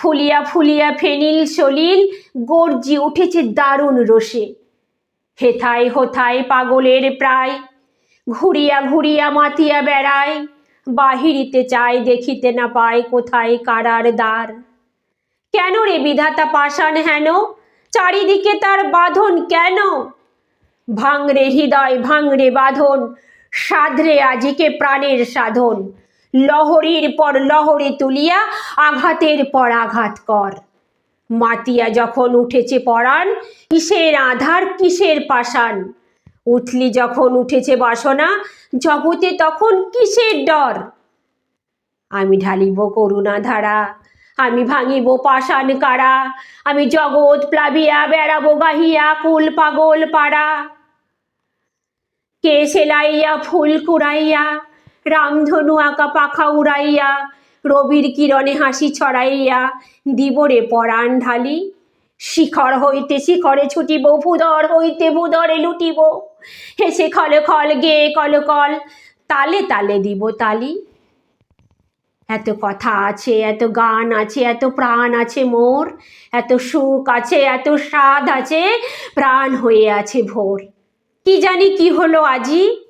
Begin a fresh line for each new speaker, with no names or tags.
ফুলিয়া ফুলিয়া ফেনিল সলিল, গর্জি উঠেছে দারুণ রোষে হেথায় হোথায় পাগলের প্রায়, ঘুরিয়া ঘুরিয়া মাতিয়া বেড়ায়, বাহিরিতে চায় দেখিতে না পায় কোথায় কারার দ্বার। কেন রে বিধাতা পাষাণ হেন? চারিদিকে তার বাঁধন কেন? ভাঙরে হৃদয়, ভাঙরে বাঁধন, সাধরে আজিকে প্রাণের সাধন। লহরীর পর লহরে তুলিয়া আঘাতের পর আঘাত কর। মাতিয়া যখন উঠেছে পরাণ, কিসের আধার, কিসের পাষাণ? উঠলি যখন উঠেছে বাসনা, জগতে তখন কিসের ডর? আমি ঢালিব করুণা ধারা আমি ভাঙিব পাষাণ কারা, আমি জগৎ প্লাবিয়া, বেড়াবো গাহিয়া কুল পাগল পাড়া। কে সেলাইয়া, ফুল কুড়াইয়া রামধনু আঁকা পাখা উড়াইয়া, রবির কিরণে হাসি ছড়াইয়া, দিবরে পরাণ ঢালি। শিখর হইতে শিখরে ছুটিব ভূদর হইতে ভূদরে লুটিব। হেসে খল খল গে কল কল, তালে তালে দিব তালি। এত কথা আছে, এত গান আছে, এত প্রাণ আছে মোর। এত সুখ আছে, এত স্বাদ আছে, প্রাণ হয়ে আছে ভোর। কি জানি কি হলো আজি?